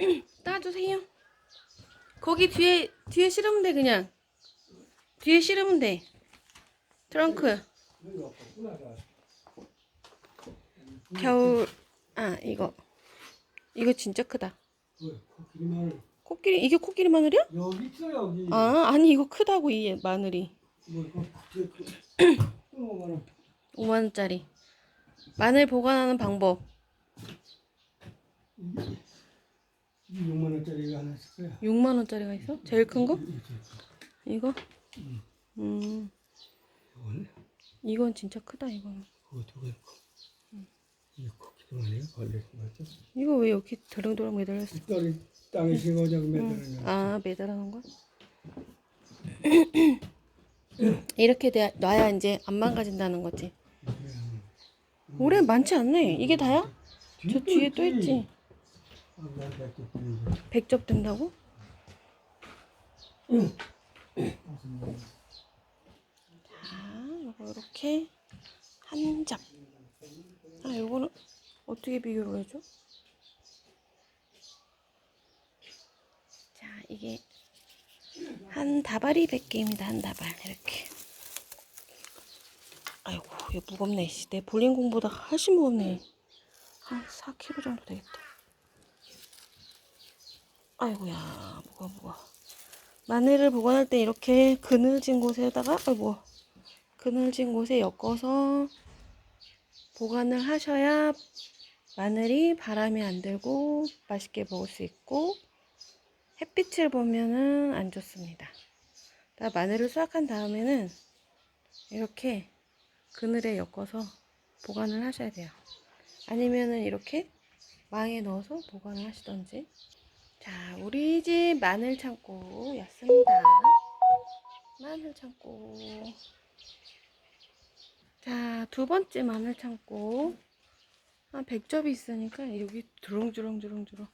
따주세요. 거기 뒤에 뒤에 실으면 돼 그냥. 뒤에 실으면 돼. 트렁크. 겨울 아 이거 이거 진짜 크다. 왜? 코끼리 이게 코끼리 마늘이야? 여기 있어 여기. 아 아니 이거 크다고 이 마늘이 뭐 이거 뚱어만 5만 원짜리. 마늘 보관하는 방법. 이 6만 원짜리가 하나 있을 거야. 6만 원짜리가 있어? 제일 큰 거? 이거 이거? 음 이거는 이건 진짜 크다 이거는. 그거 두고 있고. 이 코끼리 마늘이 걸릴 것 같죠? 이거 왜 여기 드렁드렁 매달렸어? 떨이 땅에 식어 저기 매달려. 아 매달아 놓은 거야? 이렇게 돼- 놔야 이제 안 망가진다는 거지. 올해 많지 않네. 이게 다야? 저 뒤에 또 있지. 100접 된다고? 자, 요거 이렇게 한 잡. 아, 요거는 어떻게 비교를 해줘? 자, 이게 한 다발이 100개입니다. 한 다발 이렇게. 아이고, 이거 무겁네. 씨. 내 볼링공보다 훨씬 무겁네. 한 4kg 정도 되겠다. 아이고야 무거워 무거워 마늘을 보관할 때 이렇게 그늘진 곳에다가 아이고 그늘진 곳에 엮어서 보관을 하셔야 마늘이 바람이 안 들고 맛있게 먹을 수 있고 햇빛을 보면은 안 좋습니다. 다 마늘을 수확한 다음에는 이렇게 그늘에 엮어서 보관을 하셔야 돼요. 아니면은 이렇게 망에 넣어서 보관을 하시던지 자, 우리 집 마늘 창고였습니다. 마늘 창고. 자, 두 번째 마늘 창고. 한 100접이 있으니까 여기 주렁주렁주렁주렁.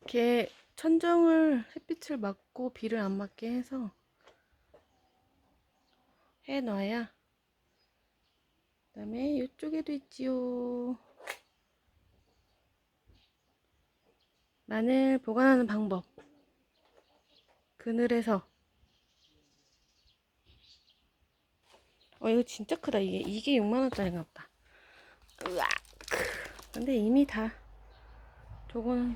이렇게 천정을 햇빛을 막고 비를 안 맞게 해서 해 놔야 그 다음에 이쪽에도 있지요. 마늘 보관하는 방법. 그늘에서. 어, 이거 진짜 크다. 이게, 이게 6만원짜리인가 보다. 으악. 근데 이미 다, 저거는,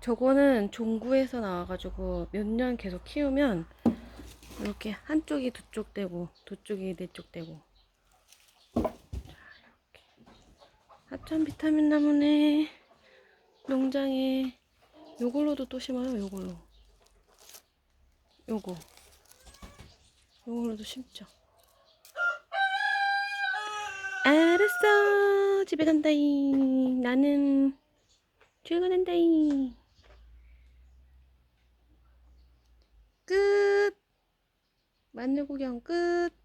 저거는 종구에서 나와가지고 몇 년 계속 키우면 이렇게 한쪽이 두 쪽 되고, 두 쪽이 네 쪽 되고. 자, 이렇게. 하천 비타민 나무네. 농장에 요걸로도 또 심어요 요걸로. 요거. 요걸로도 심죠. 알았어. 집에 간다이 나는 출근한다이 끝. 마늘 구경 끝